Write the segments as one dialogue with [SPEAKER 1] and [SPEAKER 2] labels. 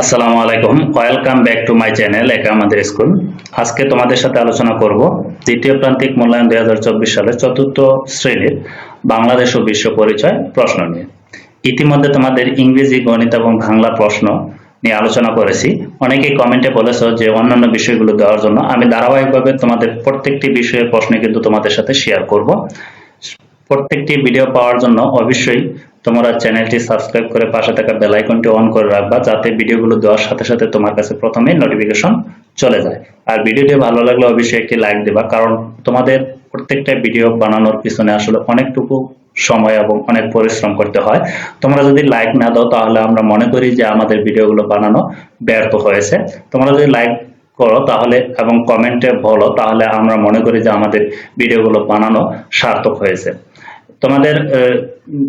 [SPEAKER 1] আসসালামু আলাইকুম। Welcome back to my channel একা আমাদের স্কুল। আজকে তোমাদের সাথে আলোচনা করব দ্বিতীয় প্রান্তিক মূল্যায়ন দুই হাজার চব্বিশ সালের চতুর্থ শ্রেণির বাংলাদেশ ও বিশ্ব পরিচয় প্রশ্ন নিয়ে। ইতিমধ্যে তোমাদের ইংরেজি, গণিত এবং বাংলা প্রশ্ন নিয়ে আলোচনা করেছি। অনেকেই কমেন্টে বলেছ যে অন্যান্য বিষয়গুলো দেওয়ার জন্য। আমি ধারাবাহিকভাবে তোমাদের প্রত্যেকটি বিষয়ের প্রশ্ন কিন্তু তোমাদের সাথে শেয়ার করব। প্রত্যেকটি ভিডিও পাওয়ার জন্য অবশ্যই তোমরা চ্যানেলটি সাবস্ক্রাইব করে পাশে থাকা বেল আইকনটি অন করে রাখবা, যাতে ভিডিওগুলো দেওয়ার সাথে সাথে তোমার কাছে প্রথমেই নোটিফিকেশন চলে যায়। আর ভিডিওটি ভালো লাগলে অবশ্যই একটি লাইক দেবা, কারণ তোমাদের প্রত্যেকটা ভিডিও বানানোর পিছনে আসলে অনেকটুকু সময় এবং অনেক পরিশ্রম করতে হয়। তোমরা যদি লাইক না দাও, তাহলে আমরা মনে করি যে আমাদের ভিডিওগুলো বানানো ব্যর্থ হয়েছে। তোমরা যদি লাইক করো তাহলে এবং কমেন্টে বলো, তাহলে আমরা মনে করি যে আমাদের ভিডিওগুলো বানানো সার্থক হয়েছে। তোমাদের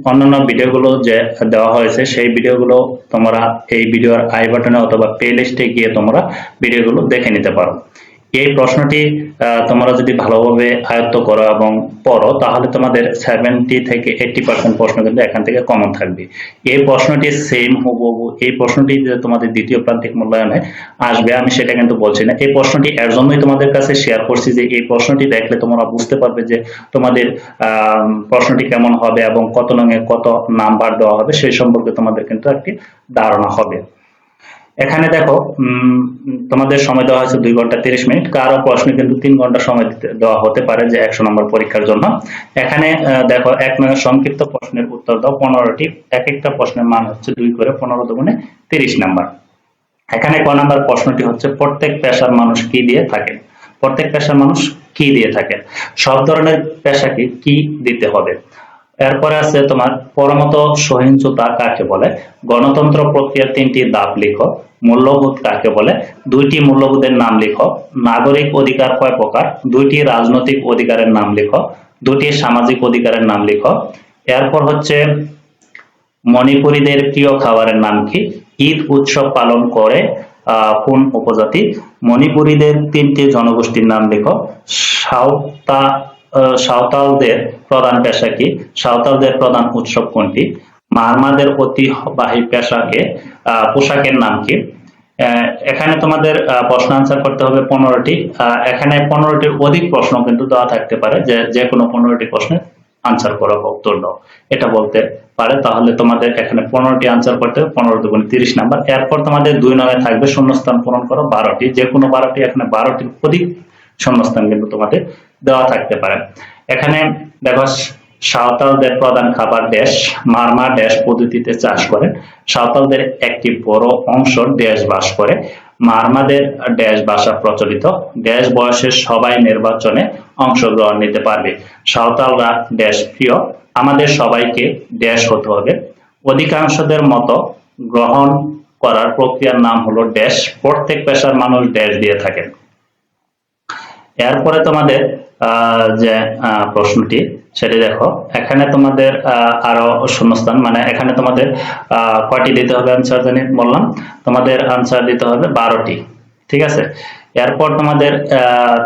[SPEAKER 1] অন্যান্য ভিডিওগুলো যে দেওয়া হয়েছে, সেই ভিডিওগুলো তোমরা এই ভিডিওর আই বাটনে অথবা প্লে লিস্টে গিয়ে তোমরা ভিডিওগুলো দেখে নিতে পারো। এই প্রশ্নটি তোমরা যদি ভালোভাবে আয়ত্ত করো এবং পড়ো, তাহলে তোমাদের সেভেন্টি থেকে এইটটি পার্সেন্ট প্রশ্ন কিন্তু এখান থেকে কমন থাকবে। এই প্রশ্নটি সেম হুবহু, এই প্রশ্নটি তোমাদের দ্বিতীয় প্রান্তিক মূল্যায়নে আসবে, আমি সেটা কিন্তু বলছি না। এই প্রশ্নটি এর জন্যই তোমাদের কাছে শেয়ার করছি যে এই প্রশ্নটি দেখলে তোমরা বুঝতে পারবে যে তোমাদের প্রশ্নটি কেমন হবে এবং কত নঙে কত নাম্বার দেওয়া হবে, সেই সম্পর্কে তোমাদের কিন্তু একটি ধারণা হবে। এখানে দেখো তোমাদের সময় দেওয়া হয়েছে দুই ঘণ্টা তিরিশ মিনিট। কারও প্রশ্ন কিন্তু তিন ঘণ্টা সময় দেওয়া হতে পারে যে একশো নম্বর পরীক্ষার জন্য। এখানে দেখো, এক নয় সংক্ষিপ্ত প্রশ্নের উত্তর দাও। পনেরোটি, এক একটা প্রশ্নের মান হচ্ছে দুই করে পনেরো দুগুণে তিরিশ নাম্বার। এখানে ক নাম্বার প্রশ্নটি হচ্ছে, প্রত্যেক পেশার মানুষ কি দিয়ে থাকে? প্রত্যেক পেশার মানুষ কি দিয়ে থাকে? সব ধরনের পেশাকে কি দিতে হবে? এরপরে আছে তোমার পরমত সহিংসতা কাকে বলে? গণতন্ত্র প্রক্রিয়ার তিনটি ধাপ লিখো। মূল্যবোধ কাকে বলে? দুইটি মূল্যবোধের নাম লিখো। নাগরিক অধিকার কয় প্রকার? দুইটি রাজনৈতিক অধিকারের নাম লিখো। দুইটি সামাজিক অধিকারের নাম লিখো। এরপর হচ্ছে মণিপুরীদের প্রিয় খাবারের নাম কি? ঈদ উৎসব পালন করে কোন উপজাতি? মণিপুরীদের তিনটি জনগোষ্ঠীর নাম লেখো। আহ, সাঁওতালদের প্রধান পেশা কি? সাঁওতালদের প্রধান উৎসব কোনটি? মারমাদের ঐতিহ্যবাহী পেশাকে পোশাকের নাম কি? এখানে তোমাদের প্রশ্ন আনসার করতে হবে পনেরোটি। এখানে পনেরোটির অধিক প্রশ্ন কিন্তু দেওয়া থাকতে পারে যে যে কোনো পনেরোটি প্রশ্নের আনসার করো বা উত্তর দাও এটা বলতে পারে, তাহলে তোমাদের এখানে পনেরোটি আনসার করতে হবে, পনেরো দুগুণ তিরিশ নাম্বার। এরপর তোমাদের দুই নয় থাকবে, শূন্যস্থান পূরণ করো, বারোটি। যে কোনো বারোটি, এখানে বারোটির অধিক শূন্যস্থান কিন্তু তোমাদের দেওয়া থাকতে পারে। এখানে দেখো, সাঁওতালদের প্রধান খাবার দেশ, মারমা দেশ পদ্ধতিতে চাষ করে। সাঁওতালদের একটি বড় অংশ দেশ বাস করে। মারমাদের দেশ ভাষা প্রচলিত। দেশ বয়সের সবাই নির্বাচনে অংশগ্রহণ নিতে পারবে। সাঁওতালরা দেশ প্রিয়। আমাদের সবাইকে দেশ হতে হবে। অধিকাংশদের মতো গ্রহণ করার প্রক্রিয়ার নাম হলো দেশ। প্রত্যেক পেশার মানুষ দেশ দিয়ে থাকেন। এরপরে তোমাদের যে প্রশ্নটি, সেটি দেখো। এখানে তোমাদের আরও শূন্যস্থান মানে এখানে তোমাদের কয়টি দিতে হবে আনসার জানি, বললাম। তোমাদের আনসার দিতে হবে বারোটি, ঠিক আছে? এরপর তোমাদের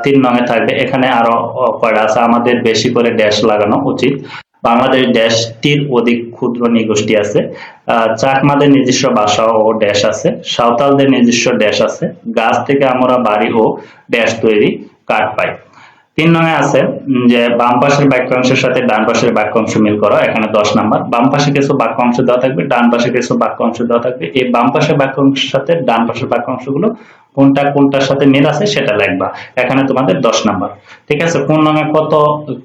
[SPEAKER 1] তিন নঙে থাকবে, এখানে আরও কয়টা আছে? আমাদের বেশি করে ড্যাশ লাগানো উচিত। বাংলাদেশ দেশটির অধিক ক্ষুদ্র নিগোষ্ঠী আছে। চাকমাদের নিজস্ব বাসা ও ড্যাশ আছে। সাঁওতালদের নিজস্ব ড্যাশ আছে। গাছ থেকে আমরা বাড়ি ও ড্যাশ তৈরি। কাঠ পাই। তিন নয় আছে যে বাম পাশের বাক্যাংশের সাথে ডান পাশের বাক্যাংশ মিল করো, এখানে দশ নাম্বার। বাম পাশে কিছু বাক্যাংশ দেওয়া থাকবে, ডান পাশে কিছু বাক্যাংশ দেওয়া থাকবে। এই বাম পাশের বাক্যাংশের সাথে ডান পাশের বাক্যাংশগুলো কোনটা কোনটার সাথে মিল আছে সেটা লিখবা। এখানে তোমাদের দশ নাম্বার। ঠিক আছে, কোন নামে কত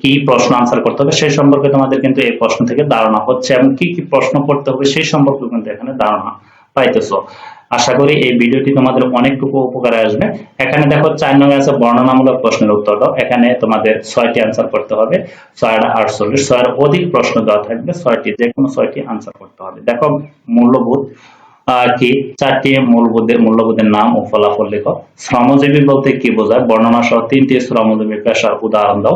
[SPEAKER 1] কি প্রশ্ন আনসার করতে হবে সেই সম্পর্কে তোমাদের কিন্তু এই প্রশ্ন থেকে ধারণা হচ্ছে এবং কি কি প্রশ্ন করতে হবে সেই সম্পর্কে কিন্তু এখানে ধারণা পাইতেছো। আশা করি এই ভিডিওটি তোমাদের অনেকটুকু উপকারে আসবে। এখানে দেখো চার নং আছে বর্ণনামূলক প্রশ্নের উত্তর দাও এখানে তোমাদের ছয়টি আনসার করতে হবে। ছয়টা আটচল্লিশ, ছয়ের অধিক প্রশ্ন দেওয়া থাকবে। ছয়টি যে কোনো ছয়টি আনসার করতে হবে। দেখো মূল্যবোধ। কি চারটি মূলবোধের মূল্যবোধের নাম ও ফলাফল লেখো। শ্রমজীবী বলতে কি বোঝায়? বর্ণনা সহ তিনটি শ্রমজীবী পেশার উদাহরণ দাও।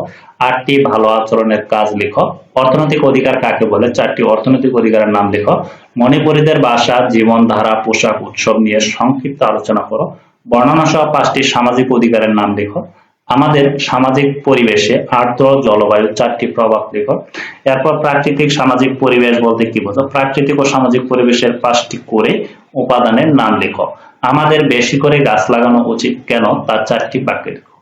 [SPEAKER 1] আটটি ভালো আচরণের কাজ লিখো। অর্থনৈতিক অধিকার কাকে বলে? চারটি অর্থনৈতিক অধিকারের নাম লিখো। মণিপুরীদের ভাষা, জীবনধারা, পোশাক, উৎসব নিয়ে সংক্ষিপ্ত আলোচনা করো। বর্ণনা সহ পাঁচটি সামাজিক অধিকারের নাম লিখো। আমাদের সামাজিক পরিবেশে আর্দ্র জলবায়ু চারটি প্রভাব লেখো এরপর প্রাকৃতিক সামাজিক পরিবেশ বলতে কি বোঝো প্রাকৃতিক ও সামাজিক পরিবেশের পাঁচটি করে উপাদানের নাম লেখো। আমাদের বেশি করে গাছ লাগানো উচিত কেন? তার চারটি বাক্যে লেখো।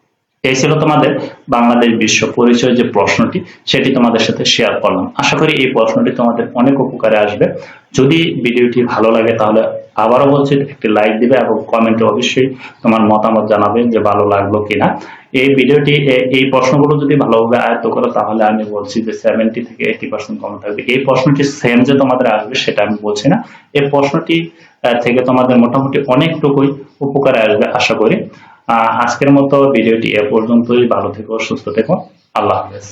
[SPEAKER 1] এই ছিল তোমাদের বাংলাদেশ বিশ্ব পরিচয় যে প্রশ্নটি, সেটি তোমাদের সাথে শেয়ার করলাম। আশা করি এই প্রশ্নটি তোমাদের অনেক উপকারে আসবে। যদি ভিডিওটি ভালো লাগে তাহলে আবারও বলছি, একটি লাইক দিবে এবং কমেন্টে অবশ্যই তোমার মতামত জানাবে যে ভালো লাগল কিনা। এই ভিডিওটি এই প্রশ্নগুলো যদি ভালোভাবে আয়ত্ত করো, তাহলে আমি বলছি যে সেভেন্টি থেকে এইটি পার্সেন্ট কম থাকবে এই প্রশ্নটি সেম যে তোমাদের আসবে, সেটা আমি বলছি না। এই প্রশ্নটি থেকে তোমাদের মোটামুটি অনেকটুকুই উপকারে আসবে, আশা করি। আজকের মতো ভিডিওটি এ পর্যন্তই। ভালো থেকো, সুস্থ থেকো। আল্লাহ হাফেজ।